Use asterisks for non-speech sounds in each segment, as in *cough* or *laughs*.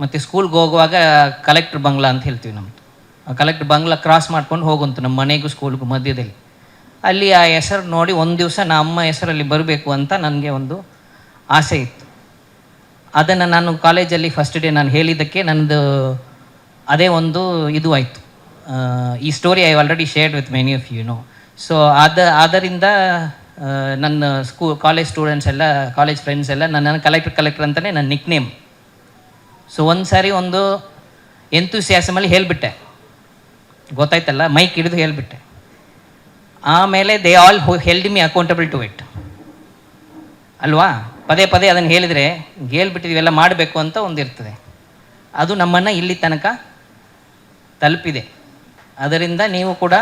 ಮತ್ತು ಸ್ಕೂಲ್ಗೆ ಹೋಗುವಾಗ ಕಲೆಕ್ಟ್ರ್ ಬಂಗ್ಲಾ ಅಂತ ಹೇಳ್ತೀವಿ ನಮ್ಮದು ಆ ಕಲೆಕ್ಟ್ರ್ ಬಂಗ್ಲಾ ಕ್ರಾಸ್ ಮಾಡ್ಕೊಂಡು ಹೋಗುವಂಥ ನಮ್ಮ ಮನೆಗೂ ಸ್ಕೂಲ್ಗೂ ಮಧ್ಯದಲ್ಲಿ. ಅಲ್ಲಿ ಆ ಹೆಸರು ನೋಡಿ ಒಂದು ದಿವಸ ನಮ್ಮ ಅಮ್ಮ ಹೆಸರಲ್ಲಿ ಬರಬೇಕು ಅಂತ ನನಗೆ ಒಂದು ಆಸೆ ಇತ್ತು. ಅದನ್ನು ನಾನು ಕಾಲೇಜಲ್ಲಿ ಫಸ್ಟ್ ಡೇ ನಾನು ಹೇಳಿದ್ದಕ್ಕೆ ನನ್ನದು ಅದೇ ಒಂದು ಇದು ಆಯಿತು. ಈ story I already shared with many of you know so ಅದ ಆದ್ದರಿಂದ ನನ್ನ ಸ್ಕೂ ಕಾಲೇಜ್ ಸ್ಟೂಡೆಂಟ್ಸ್ ಎಲ್ಲ ಕಾಲೇಜ್ ಫ್ರೆಂಡ್ಸ್ ಎಲ್ಲ ನನ್ನ ಕಲೆಕ್ಟರ್ ಕಲೆಕ್ಟರ್ ಅಂತಲೇ ನನ್ನ ನಿಕ್ ನೇಮ್ ಸೊ ಒಂದು ಸಾರಿ ಒಂದು ಎಂತೂಸಿಯಾಸಮಲ್ಲಿ ಹೇಳಿಬಿಟ್ಟೆ. ಗೊತ್ತಾಯ್ತಲ್ಲ? ಮೈಕ್ ಹಿಡಿದು ಹೇಳಿಬಿಟ್ಟೆ. ಆಮೇಲೆ they all held me accountable to it ಅಲ್ವಾ? ಪದೇ ಪದೇ ಅದನ್ನು ಹೇಳಿದರೆ ಎಲ್ಲ ಮಾಡಬೇಕು ಅಂತ ಒಂದಿರ್ತದೆ ಅದು ನಮ್ಮನ್ನು ಇಲ್ಲಿ ತನಕ ತಲುಪಿದೆ. ಅದರಿಂದ ನೀವು ಕೂಡ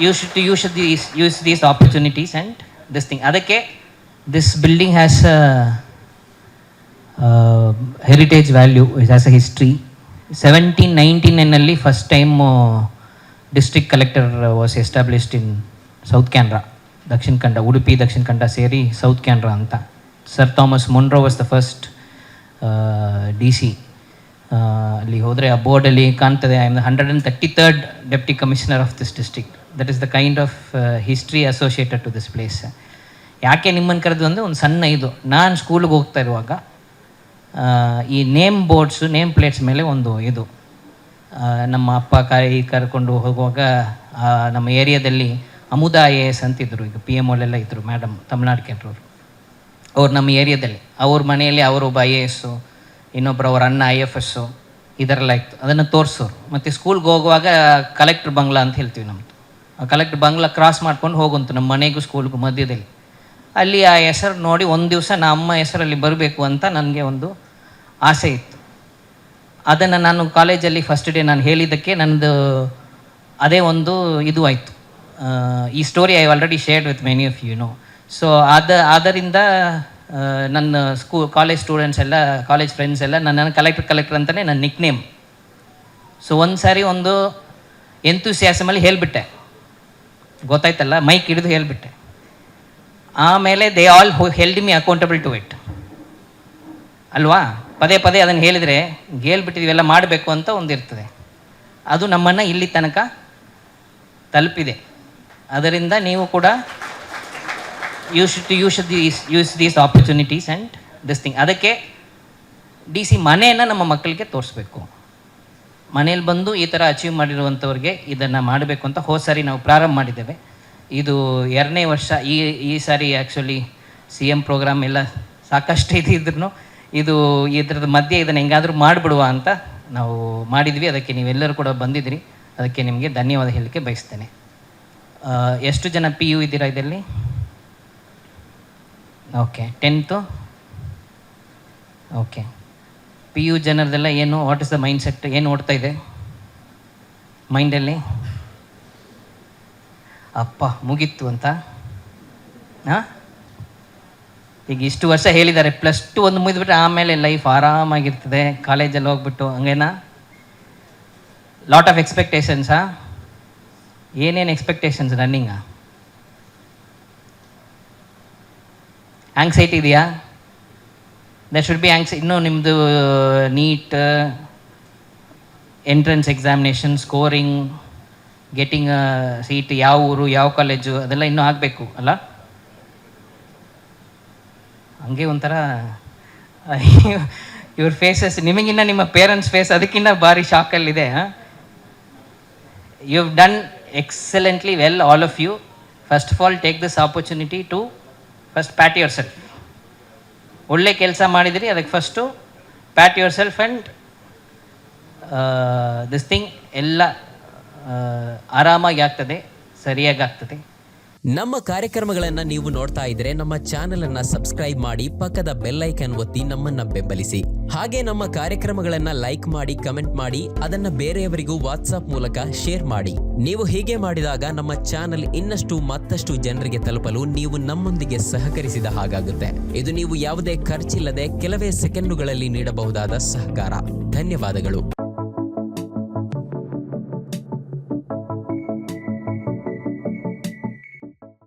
you should you should use these opportunities and this thing ಅದಕ್ಕೆ this building has heritage value is as a history seventeen ninety ನೈನಲ್ಲಿ first time district collector was established in south Canara Dakshina Kannada Udupi Dakshina Kannada ಸೇರಿ south Canara ಅಂತ. Sir Thomas Munro was the first D C ಅಲ್ಲಿ ಹೋದರೆ ಆ ಬೋರ್ಡಲ್ಲಿ ಕಾಣ್ತದೆ I am hundred and thirty third deputy commissioner of this district that is the kind of history associated to this place ಯಾಕೆ ನಿಮ್ಮನ್ನು ಕರೆದು ಅಂದರೆ, ಒಂದು ಸಣ್ಣ ಇದು. ನಾನು ಸ್ಕೂಲಿಗೆ ಹೋಗ್ತಾ ಇರುವಾಗ ಈ ನೇಮ್ ಬೋರ್ಡ್ಸು, ನೇಮ್ ಪ್ಲೇಟ್ಸ್ ಮೇಲೆ ಒಂದು ಇದು. ನಮ್ಮ ಅಪ್ಪ ಕಾಯಿ ಕರ್ಕೊಂಡು ಹೋಗುವಾಗ ನಮ್ಮ ಏರಿಯಾದಲ್ಲಿ ಅಮುದಾ ಎ ಎಸ್ ಅಂತಿದ್ರು ಈಗ ಪಿ ಎಂ ಓಲೆಲ್ಲ ಇದ್ದರು ಮೇಡಮ್ ತಮಿಳ್ನಾಡು ಕೆಟ್ಟರು ಅವ್ರು ನಮ್ಮ ಏರಿಯಾದಲ್ಲಿ. ಅವ್ರ ಮನೆಯಲ್ಲಿ ಅವರೊಬ್ಬ ಐ ಎ ಎಸ್ಸು ಇನ್ನೊಬ್ಬರು ಅವ್ರ ಅಣ್ಣ ಐ ಎಫ್ ಎಸ್ಸು ಇದರೆಲ್ಲ ಇತ್ತು. ಅದನ್ನು ತೋರಿಸೋರು. ಮತ್ತು ಸ್ಕೂಲ್ಗೆ ಹೋಗುವಾಗ ಕಲೆಕ್ಟ್ರ್ ಬಂಗ್ಲಾ ಅಂತ ಹೇಳ್ತೀವಿ ನಮ್ಮದು ಆ ಕಲೆಕ್ಟ್ರ್ ಬಂಗ್ಲಾ ಕ್ರಾಸ್ ಮಾಡ್ಕೊಂಡು ಹೋಗುವಂತ ನಮ್ಮ ಮನೆಗೂ ಸ್ಕೂಲ್ಗೂ ಮಧ್ಯದಲ್ಲಿ. ಅಲ್ಲಿ ಆ ಹೆಸರು ನೋಡಿ ಒಂದು ದಿವಸ ನಮ್ಮ ಅಮ್ಮ ಹೆಸರಲ್ಲಿ ಬರಬೇಕು ಅಂತ ನನಗೆ ಒಂದು ಆಸೆ ಇತ್ತು. ಅದನ್ನು ನಾನು ಕಾಲೇಜಲ್ಲಿ ಫಸ್ಟ್ ಡೇ ನಾನು ಹೇಳಿದ್ದಕ್ಕೆ ನನ್ನದು ಅದೇ ಒಂದು ಇದು ಆಯಿತು. ಈ story I already shared with many of you know so ಅದ ಆದ್ದರಿಂದ ನನ್ನ ಸ್ಕೂ ಕಾಲೇಜ್ ಸ್ಟೂಡೆಂಟ್ಸ್ ಎಲ್ಲ ಕಾಲೇಜ್ ಫ್ರೆಂಡ್ಸ್ ಎಲ್ಲ ನನ್ನ ಕಲೆಕ್ಟರ್ ಕಲೆಕ್ಟರ್ ಅಂತಲೇ ನನ್ನ ನಿಕ್ ನೇಮ್ ಸೊ ಒಂದು ಸಾರಿ ಒಂದು ಎಂತೂಸಿಯಾಸಮಲ್ಲಿ ಹೇಳಿಬಿಟ್ಟೆ. ಗೊತ್ತಾಯ್ತಲ್ಲ? ಮೈಕ್ ಹಿಡಿದು ಹೇಳಿಬಿಟ್ಟೆ. ಆಮೇಲೆ they all held me accountable to it ಅಲ್ವಾ? ಪದೇ ಪದೇ ಅದನ್ನು ಹೇಳಿದರೆ ಎಲ್ಲ ಮಾಡಬೇಕು ಅಂತ ಒಂದಿರ್ತದೆ. ಅದು ನಮ್ಮನ್ನು ಇಲ್ಲಿ ತನಕ ತಲುಪಿದೆ. ಅದರಿಂದ ನೀವು ಕೂಡ you should you should use these opportunities and this thing ಅದಕ್ಕೆ ಡಿ ಸಿ ಮನೆಯನ್ನು ನಮ್ಮ ಮಕ್ಕಳಿಗೆ ತೋರಿಸ್ಬೇಕು. ಮನೇಲಿ ಬಂದು ಈ ಥರ ಅಚೀವ್ ಮಾಡಿರುವಂಥವ್ರಿಗೆ ಇದನ್ನು ಮಾಡಬೇಕು ಅಂತ ಹೋದ ಸಾರಿ ನಾವು ಪ್ರಾರಂಭ ಮಾಡಿದ್ದೇವೆ. ಇದು ಎರಡನೇ ವರ್ಷ ಈ ಈ ಸಾರಿ ಆ್ಯಕ್ಚುಲಿ ಸಿ ಎಂ ಪ್ರೋಗ್ರಾಮ್ ಎಲ್ಲ ಸಾಕಷ್ಟು *laughs* ಇದು ಇದ್ರೂ ಇದು ಇದ್ರದ್ದು ಮಧ್ಯೆ ಇದನ್ನು ಹೆಂಗಾದರೂ ಮಾಡಿಬಿಡುವ ಅಂತ ನಾವು ಮಾಡಿದ್ವಿ. ಅದಕ್ಕೆ ನೀವೆಲ್ಲರೂ ಕೂಡ ಬಂದಿದ್ರಿ ಅದಕ್ಕೆ ನಿಮಗೆ ಧನ್ಯವಾದ ಹೇಳಲಿಕ್ಕೆ ಬಯಸ್ತೇನೆ. ಎಷ್ಟು ಜನ ಪಿ ಯು ಇದ್ದೀರಾ ಇದರಲ್ಲಿ? Okay tenth okay P U ಜನರದೆಲ್ಲ ಏನು what is the mindset ಏನು ಓಡ್ತಾ ಇದೆ? ಮೈಂಡಲ್ಲಿ ಅಪ್ಪ ಮುಗಿತ್ತು ಅಂತ. ಹಾಂ? ಈಗ ಇಷ್ಟು ವರ್ಷ ಹೇಳಿದ್ದಾರೆ. ಪ್ಲಸ್ ಟು ಒಂದು ಮುಗಿದ್ಬಿಟ್ರೆ ಆಮೇಲೆ ಲೈಫ್ ಆರಾಮಾಗಿರ್ತದೆ. ಕಾಲೇಜಲ್ಲಿ ಹೋಗ್ಬಿಟ್ಟು ಹಂಗೇನಾ? ಲಾಟ್ ಆಫ್ ಎಕ್ಸ್ಪೆಕ್ಟೇಷನ್ಸಾ ಏನೇನು ಎಕ್ಸ್ಪೆಕ್ಟೇಷನ್ಸ್ ರನ್ನಿಂಗಾ ಆಂಗ್ಸೈಟಿ ಇದೆಯಾ? ದಟ್ ಶುಡ್ ಬಿ ಆಂಗ್ಸೈ ಇನ್ನೂ ನಿಮ್ಮದು NEET entrance examination scoring getting seat ಯಾವ ಊರು, ಯಾವ ಕಾಲೇಜು ಅದೆಲ್ಲ ಇನ್ನೂ ಆಗಬೇಕು, ಅಲ್ಲ? ಹಂಗೆ ಒಂಥರ *laughs* ಇವ್ರ ಫೇಸಸ್ ನಿಮಗಿನ್ನ ನಿಮ್ಮ ಪೇರೆಂಟ್ಸ್ ಫೇಸ್ ಅದಕ್ಕಿಂತ ಭಾರಿ ಶಾಕಲ್ಲಿದೆ you have done excellently well all of you first of all take this opportunity to first pat yourself ಒಳ್ಳೆ ಕೆಲಸ ಮಾಡಿದಿರಿ, ಅದಕ್ಕೆ first pat yourself and this thing ಎಲ್ಲ ಆರಾಮಾಗಿ ಆಗ್ತದೆ ಸರಿಯಾಗಿ ಆಗ್ತದೆ ನಮ್ಮ ಕಾರ್ಯಕ್ರಮಗಳನ್ನು ನೀವು ನೋಡ್ತಾ ಇದ್ರೆ ನಮ್ಮ ಚಾನೆಲ್ ಅನ್ನ ಸಬ್ಸ್ಕ್ರೈಬ್ ಮಾಡಿ ಪಕ್ಕದ ಬೆಲ್ ಒತ್ತಿ ನಮ್ಮನ್ನ ಬೆಂಬಲಿಸಿ. ಹಾಗೆ ನಮ್ಮ ಕಾರ್ಯಕ್ರಮಗಳನ್ನ ಲೈಕ್ ಮಾಡಿ, ಕಮೆಂಟ್ ಮಾಡಿ, ಅದನ್ನ ಬೇರೆಯವರಿಗೂ ವಾಟ್ಸ್ಆಪ್ ಮೂಲಕ ಶೇರ್ ಮಾಡಿ. ನೀವು ಹೀಗೆ ಮಾಡಿದಾಗ ನಮ್ಮ ಚಾನೆಲ್ ಇನ್ನಷ್ಟು ಮತ್ತಷ್ಟು ಜನರಿಗೆ ತಲುಪಲು ನೀವು ನಮ್ಮೊಂದಿಗೆ ಸಹಕರಿಸಿದ ಹಾಗಾಗುತ್ತೆ. ಇದು ನೀವು ಯಾವುದೇ ಖರ್ಚಿಲ್ಲದೆ ಕೆಲವೇ ಸೆಕೆಂಡುಗಳಲ್ಲಿ ನೀಡಬಹುದಾದ ಸಹಕಾರ. ಧನ್ಯವಾದಗಳು.